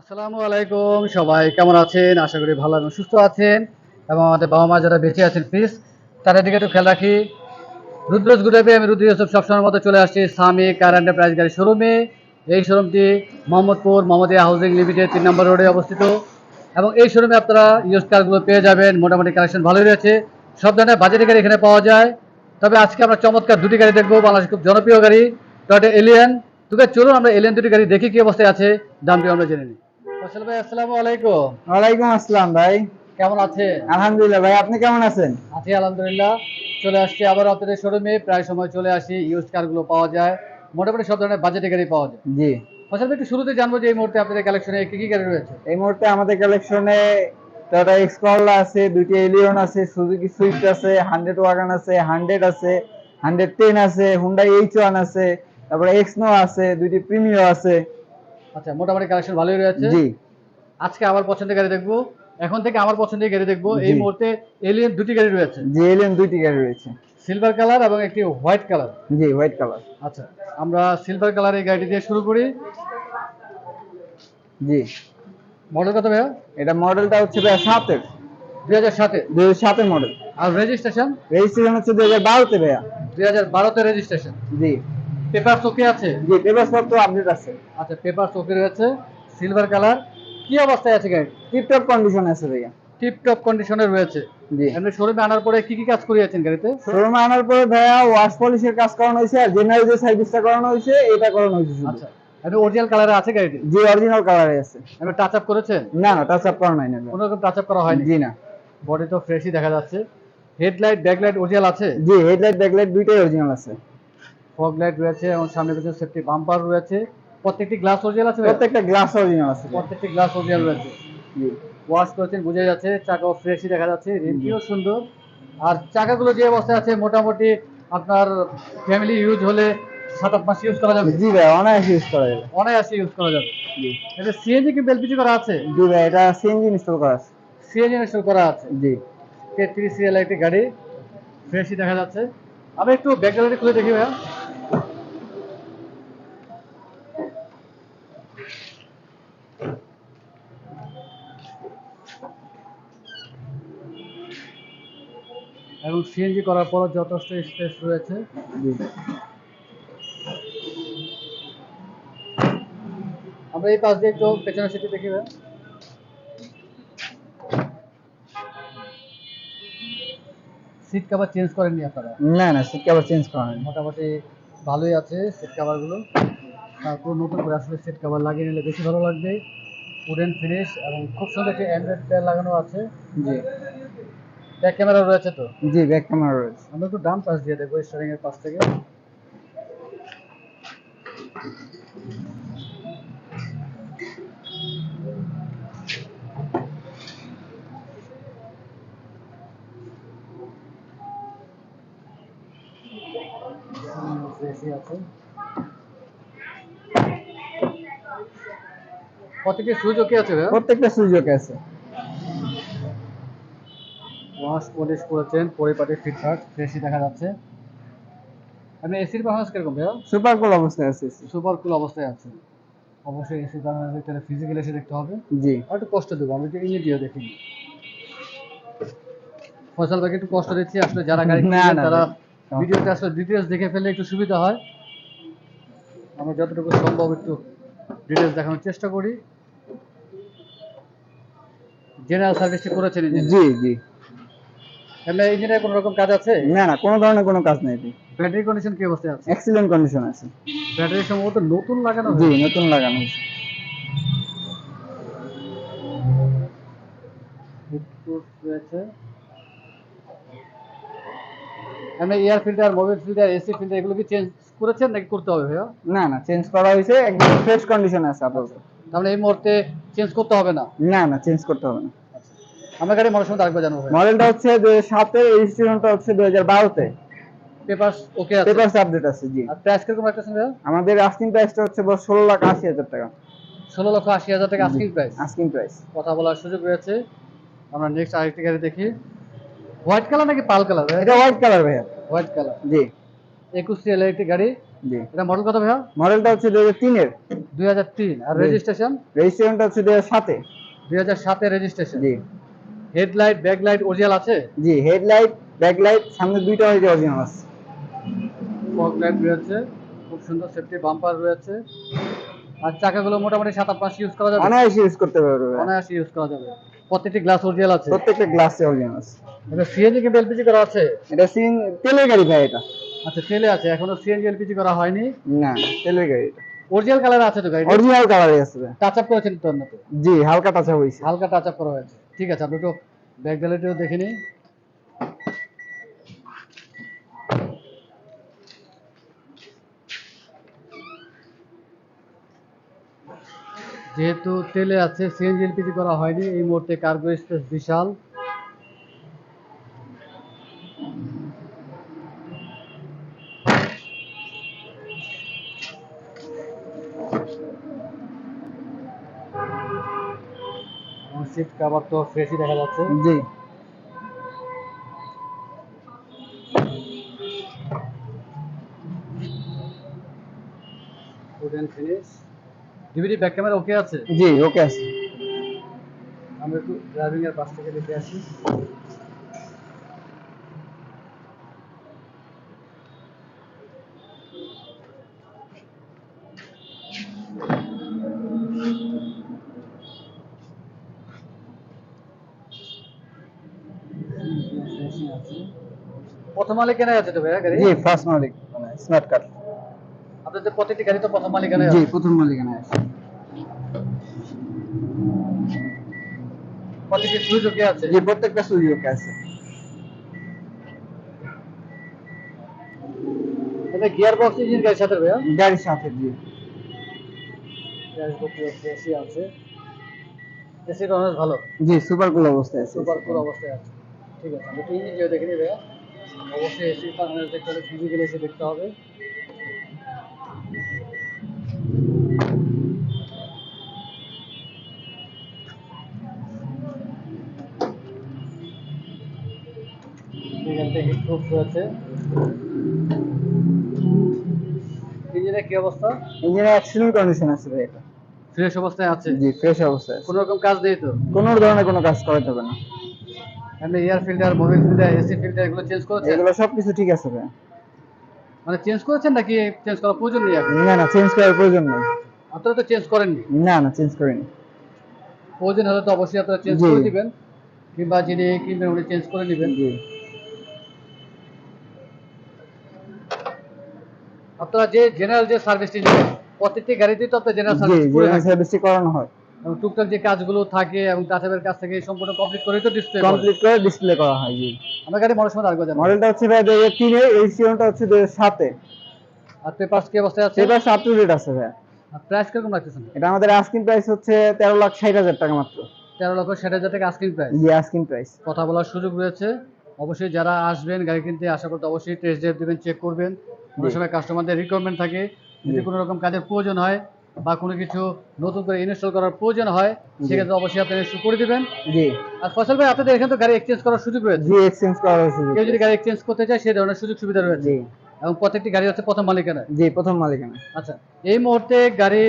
আসসালামু আলাইকুম, সবাই কেমন আছেন? আশা করি ভালো এবং সুস্থ আছেন এবং আমাদের বাবা মা যারা বেঁচে আছেন প্লিজ তাদের দিকে একটু খেয়াল রাখি। রুদ্রজ গুডাবে আমি রুদ্র ইউসুফ সবসময়ের মতো চলে আসছি, স্বামী কার এন্টারপ্রাইজ গাড়ি শোরুমে এই শোরুমটি মোহাম্মদপুর মোহাম্মদিয়া হাউজিং লিমিটেড তিন নম্বর রোডে অবস্থিত। এবং এই শোরুমে আপনারা ইউজ কারগুলো পেয়ে যাবেন, মোটামুটি কালেকশন ভালোই রয়েছে। সব ধরনের বাজেটের গাড়ি এখানে পাওয়া যায়। তবে আজকে আমরা চমৎকার দুটি গাড়ি দেখব বাংলাদেশ খুব জনপ্রিয় গাড়ি টয়টা এলিয়ান তোকে চলুন আমরা এলিয়ান দুটি গাড়ি দেখি কি অবস্থায় আছে, দামটি আমরা জেনে নিই। ফসল ভাই আসসালামু আলাইকুম। ওয়ালাইকুম আসসালাম ভাই। কেমন আছে আলহামদুলিল্লাহ ভাই আপনি কেমন আছেন? আছি আলহামদুলিল্লাহ চলে আসছি আবার আপনাদের শোরুমে প্রায় সময় চলে আসি ইউজ কারগুলো পাওয়া যায় মোটামুটি সব ধরনের বাজেটের গাড়ি পাওয়া যায়। জি। ফসল ভাই একটু শুরুতে জানব যে এই মুহূর্তে আপনাদের কালেকশনে কি কি গাড়ি রয়েছে? এই মুহূর্তে আমাদের কালেকশনে টাটা এক্স করলা আছে দুইটি এলিয়ন আছে সুজুকি সুইফট আছে হান্ড্রেড ওয়াগান আছে হান্ড্রেড আছে হান্ড্রেড টেন আছে হুন্ডাই এইচ ওয়ান আছে তারপরে এক্সনো আছে দুইটি প্রিমিও আছে। আচ্ছা মোটামুটি কালেকশন ভালোই রয়েছে। জি। আজকে আমার পছন্দের গাড়ি দেখব। এখন থেকে আমার পছন্দের গাড়ি দেখব। এই মুহূর্তে এলিয়ন দুটি গাড়ি রয়েছে। জি এলিয়ন দুইটি গাড়ি রয়েছে। সিলভার কালার এবং একটি হোয়াইট কালার জি হোয়াইট কালার আচ্ছা আমরা সিলভার কালার এই গাড়িটি দিয়ে শুরু করি। জি। মডেল কত ভাইয়া? এটা মডেলটা হচ্ছে ভাই সাতের। দুই হাজার সাতে। দুই হাজার সাতের মডেল আর রেজিস্ট্রেশন রেজিস্ট্রেশন হচ্ছে দুই হাজার বারোতে ভাইয়া। দুই হাজার বারোতে রেজিস্ট্রেশন জি। পেপার চোখে আছে? জি পেপার পত্র আপডেট আছে। আচ্ছা পেপার চোখে রয়েছে সিলভার কালার কি অবস্থায় আছে গাড়ি টিপটপ কন্ডিশন আছে ভাইয়া। টিপ টপ কন্ডিশনে রয়েছে। জি। এমনি শোরুমে আনার পরে কি কি কাজ করিয়েছেন গাড়িতে শোরুমে আনার পরে ভাইয়া ওয়াশ পলিশের কাজ করানো হয়েছে আর জেনারেল যে সার্ভিসটা করানো হয়েছে এটা করানো হয়েছে আচ্ছা এমনি অরিজিনাল কালারে আছে গাড়িটি জি অরিজিনাল কালারে আছে। এমনি টাচ আপ করেছেন? না না টাচ আপ করা নাই না কোনো রকম টাচ আপ করা হয়নি? জি না। বডি তো ফ্রেশই দেখা যাচ্ছে। হেডলাইট ব্যাকলাইট অরিজিনাল আছে? জি হেডলাইট ব্যাকলাইট দুইটাই অরিজিনাল আছে। ফগ লাইট রয়েছে এবং সামনে পেছনে সেফটি বাম্পার রয়েছে। প্রত্যেকটি গ্লাস অরিজিনাল আছে প্রত্যেকটা গ্লাস অরিজিনাল আছে। প্রত্যেকটি গ্লাস অরিজিনাল রয়েছে। ওয়াশ করেছেন বোঝা যাচ্ছে চাকাও ফ্রেশই দেখা যাচ্ছে রিমটিও সুন্দর। আর চাকাগুলো যে অবস্থায় আছে মোটামুটি আপনার ফ্যামিলি ইউজ হলে সাত আট মাস ইউজ করা যাবে। জি ভাই অনায়াসে ইউজ করা যাবে। অনায়াসে ইউজ করা যাবে। এটা সিএনজি কি বেলপিজি করা আছে? জি ভাই এটা সিএনজি ইনস্টল করা আছে। সিএনজি ইনস্টল করা আছে। জি। তেত্রিশ সিএল একটি গাড়ি ফ্রেশই দেখা যাচ্ছে। আমি একটু ব্যাক গ্যালারি খুলে দেখি ভাইয়া এবং সিএনজি করার পর যথেষ্ট স্পেস রয়েছে। আমরা এই পাশ দিয়ে একটু পেছনের সিটে দেখি সিট কভার চেঞ্জ করেননি আপনারা? না না সিট কভার চেঞ্জ করা হয়নি মোটামুটি ভালোই আছে সিট কাভারগুলো তারপর নতুন করে আসলে সিট কাভার লাগিয়ে নিলে বেশি ভালো লাগবে। উডেন ফিনিশ এবং খুব সুন্দর একটি অ্যান্ড্রয়েড লাগানো আছে। জি। ব্যাক ক্যামেরা রয়েছে তো? জি ব্যাক ক্যামেরা রয়েছে। আমরা একটু ডান পাশ দিয়ে দেখব স্টারিং এর পাশ থেকে। প্রত্যেকটি সুযোগ আছে প্রত্যেকটা সুযোগ আছে। ওয়াশ পলিশ করেছেন পরিপাটি ফিটফাট ফ্রেশই দেখা যাচ্ছে। আপনি এসির পারফরমেন্স কীরকম ভাইয়া? সুপার কুল অবস্থায় আছে সুপার কুল অবস্থায় আছে। অবশ্যই এসি পারফরমেন্স তাহলে ফিজিক্যাল এসে দেখতে হবে। জি। একটু কষ্ট দেবো আমি একটু ইমিডিও দেখিনি ফসল ভাইকে একটু কষ্ট দিচ্ছি আসলে যারা গাড়ি না, কিনবেন তারা। ভিডিওতে আসলে ডিটেলস দেখে ফেললে একটু সুবিধা হয়। আমরা যতটুকু সম্ভব একটু ডিটেলস দেখানোর চেষ্টা করি। জেনারেল সার্ভিসটি করেছেন জি জি। এমনি ইঞ্জিনের কোনো রকম কাজ আছে? না না কোনো ধরনের কোনো কাজ নেই ব্যাটারি কন্ডিশন কি অবস্থায় আছে? এক্সিলেন্ট কন্ডিশন আছে। ব্যাটারি সম্ভবত নতুন লাগানো জি নতুন লাগানো হয়েছে। Bluetooth রয়েছে। এমনি air filter mobile filter AC filter এগুলো কি চেঞ্জ করেছেন নাকি করতে হবে ভাইয়া? না না চেঞ্জ করা হয়েছে একদম ফ্রেশ কন্ডিশনে আছে আপাতত। তাহলে এই মুহূর্তে চেঞ্জ করতে হবে না? না না চেঞ্জ করতে হবে না। আমরা গাড়ি মডেল সম্বন্ধে আরেকবার জানব মডেলটা হচ্ছে দুই হাজার সাতের রেজিস্ট্রেশনটা হচ্ছে দুই হাজার বারোতে। পেপারস ওকে আছে? পেপারস আপডেট আছে জি। আর প্রাইস কীরকম রাখতেছেন ভাইয়া? আমাদের আস্কিং প্রাইসটা হচ্ছে ষোলো লাখ আশি হাজার টাকা। ষোলো লক্ষ আশি হাজার টাকা আস্কিং প্রাইস আস্কিং প্রাইস কথা বলার সুযোগ রয়েছে। আমরা নেক্সট আরেকটি গাড়ি দেখি। হোয়াইট কালার নাকি পাল কালার এটা হোয়াইট কালার ভাইয়া। হোয়াইট কালার জি। একুশ সিএলের একটি গাড়ি। জি। এটা মডেল কত ভাইয়া? মডেলটা হচ্ছে দুই হাজার তিনের দুই হাজার তিন। আর জি। রেজিস্ট্রেশন রেজিস্ট্রেশনটা হচ্ছে দুই হাজার সাতে। দুই হাজার সাতের রেজিস্ট্রেশন জি। হেডলাইট ব্যাকলাইট অরিজিনাল আছে? জি হেডলাইট ব্যাকলাইট সামনে দুইটা হয়েছে অরিজিনাল আছে। ফগ লাইট রয়েছে খুব সুন্দর সেফটি বাম্পার রয়েছে। আর চাকাগুলো মোটামুটি সাত আট মাস ইউজ করা যাবে? অনায়াসে ইউজ করতে পারবে। অনায়াসে ইউজ করা যাবে। প্রত্যেকটি গ্লাস অরিজিনাল আছে? প্রত্যেকটা গ্লাসে অরিজিনাল আছে। এটা সিএনজি কিন্তু এলপিজি করা আছে? এটা সিন তেলের গাড়ি ভাই এটা। আচ্ছা তেলে আছে। এখনও সিএনজি এলপিজি করা হয়নি? না তেলের গাড়ি এটা। অরিজিনাল কালার আছে তো গাড়ি অরিজিনাল কালারই আছে। টাচ আপ করেছেন তো জি হালকা টাচা হয়েছে। হালকা টাচ আপ করা হয়েছে। ঠিক আছে, আপনি একটু ব্যাক গ্যালারিটিও দেখে নিই যেহেতু তেলে আছে সিএনজি এলপিজি করা হয়নি, এই মুহূর্তে কার্গো স্পেস বিশাল। সিট কভার তো ফ্রেশই দেখা যাচ্ছে। জি। Wooden finish DVD back camera okay আছে? জি ওকে আছে। আমরা একটু ড্রাইভিং এর পাশ থেকে দেখে আসি। প্রথম মালিকানা আছে তো ভাইয়া গাড়ি? জি ফার্স্ট মালিক মানে স্মার্ট কার্ড আপনাদের প্রত্যেকটি গাড়ি তো প্রথম মালিকানা জি আছে? প্রথম মালিকানা আছে? প্রত্যেকটি সুযোগ আছে। জি প্রত্যেকটা ওকে আছে। এটা গিয়ার বক্স ইঞ্জিন গাড়ির সাথে ভাইয়া? গাড়ির সাথে জি। এসি আছে। এসিটা অনেক ভালো? জি সুপার কুল অবস্থায় আছে। সুপার কুল অবস্থায় আছে। ঠিক আছে আমি একটু ইঞ্জিন দেখে নিই ভাইয়া। অবশ্যই এসি দেখতে হলে ফিজিক্যালি এসে দেখতে হবে। এখানটা হিট প্রুফ রয়েছে ইঞ্জিনের কি অবস্থা? ইঞ্জিনে অ্যাক্সিডেন্ট কন্ডিশন আছে ভাই এটা। ফ্রেশ অবস্থায় আছে? জি ফ্রেশ অবস্থায় কোনো রকম কাজ নেই তো? কোনো ধরনের কোনো কাজ করাতে হবে না। এমনি air filter Mobil filter AC filter এগুলো চেঞ্জ করেছেন? এগুলো সবকিছু ঠিক আছে ভাই। মানে চেঞ্জ করেছেন নাকি চেঞ্জ করার প্রয়োজন নেই এখন? না না চেঞ্জ করার প্রয়োজন নেই। আপনারা তো চেঞ্জ করেননি? না না চেঞ্জ করিনি। প্রয়োজন হলে তো অবশ্যই আপনারা চেঞ্জ করে দিবেন কিংবা যিনি কিনবেন উনি চেঞ্জ করে নেবেন। জি। আপনারা যে জেনারেল যে সার্ভিসটি নেবেন প্রত্যেকটি গাড়িতেই তো আপনার জেনারেল সার্ভিস করানো হয়। এবং টুকটাক যে কাজগুলো থাকে এবং তাছাড়া কাছ থেকে সম্পূর্ণ কমপ্লিট করে তো ডিসপ্লে কমপ্লিট করে ডিসপ্লে করা হয় জি। আমার গাড়ি মনে সময় আগে মডেলটা হচ্ছে ভাই দুই হাজার তিনের রেজিস্ট্রেশনটা হচ্ছে দুই হাজার সাতে। আর পেপারস কি অবস্থায় আছে সাত টু রেট আছে ভাই। আর প্রাইস কীরকম রাখতেছেন? এটা আমাদের আস্কিং প্রাইস হচ্ছে তেরো লাখ ষাট হাজার টাকা মাত্র। তেরো লক্ষ ষাট হাজার টাকা আস্কিং প্রাইস জি আস্কিং প্রাইস কথা বলার সুযোগ রয়েছে। অবশ্যই যারা আসবেন গাড়ি কিনতে আশা করতে অবশ্যই টেস্ট ড্রাইভ দেবেন চেক করবেন। অনেক। সময় কাস্টমারদের রিকোয়ারমেন্ট থাকে। যদি কোনো রকম কাজের প্রয়োজন হয় বা কোনো কিছু নতুন করে ইনস্টল করার প্রয়োজন হয় সেক্ষেত্রে অবশ্যই আপনি ইনস্টল করে দিবেন। জি। আর ফসল ভাই আপনাদের এখানে তো গাড়ি এক্সচেঞ্জ করার সুযোগ রয়েছে? জি এক্সচেঞ্জ করার সুযোগ। কেউ যদি গাড়ি এক্সচেঞ্জ করতে চায় সেই ধরনের সুযোগ সুবিধা রয়েছে। জি। এবং প্রত্যেকটি গাড়ি হচ্ছে প্রথম মালিকানা। জি প্রথম মালিকানা। আচ্ছা এই মুহূর্তে গাড়ি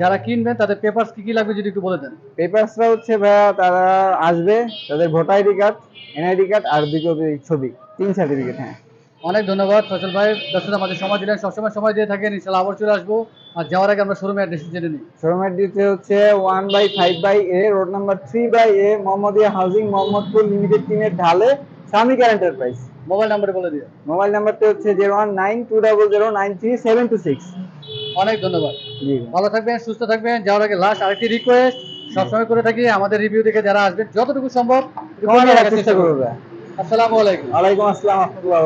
যারা কিনবেন তাদের পেপারস কি কি লাগবে যদি একটু বলে দেন? পেপারসটা হচ্ছে ভাইয়া তারা আসবে তাদের voter ID card NID card আর দুই কপি ছবি তিন সার্টিফিকেট হ্যাঁ। অনেক ধন্যবাদ ফসল ভাই। ব্যস্ততা আমাদের সময় দিলেন। সবসময় সময় দিয়ে থাকেন। ইনশাল্লাহ আবার চলে আসব। আর যাওয়ার আগে আমরা শোরুমে অ্যাড্রেস জেনে নিই। শোরুমের ডিতে হচ্ছে one by five by A road number three by A Mohammadia housing Mohammadpur limited টিমের ঢালে সামিকা এন্টারপ্রাইজ মোবাইল নাম্বারে বলে দিও। মোবাইল নাম্বারটা হচ্ছে zero one nine two double zero nine three seven two six অনেক ধন্যবাদ। জি। ভালো থাকবেন সুস্থ থাকবেন। যাওয়ার আগে লাস্ট আরেকটি রিকোয়েস্ট সবসময় করে থাকি আমাদের রিভিউ দেখে যারা আসবেন যতটুকু সম্ভব চেষ্টা করবে। আসসালামু আলাইকুম। ওয়ালাইকুম আসসালাম রহমতুল্লাহ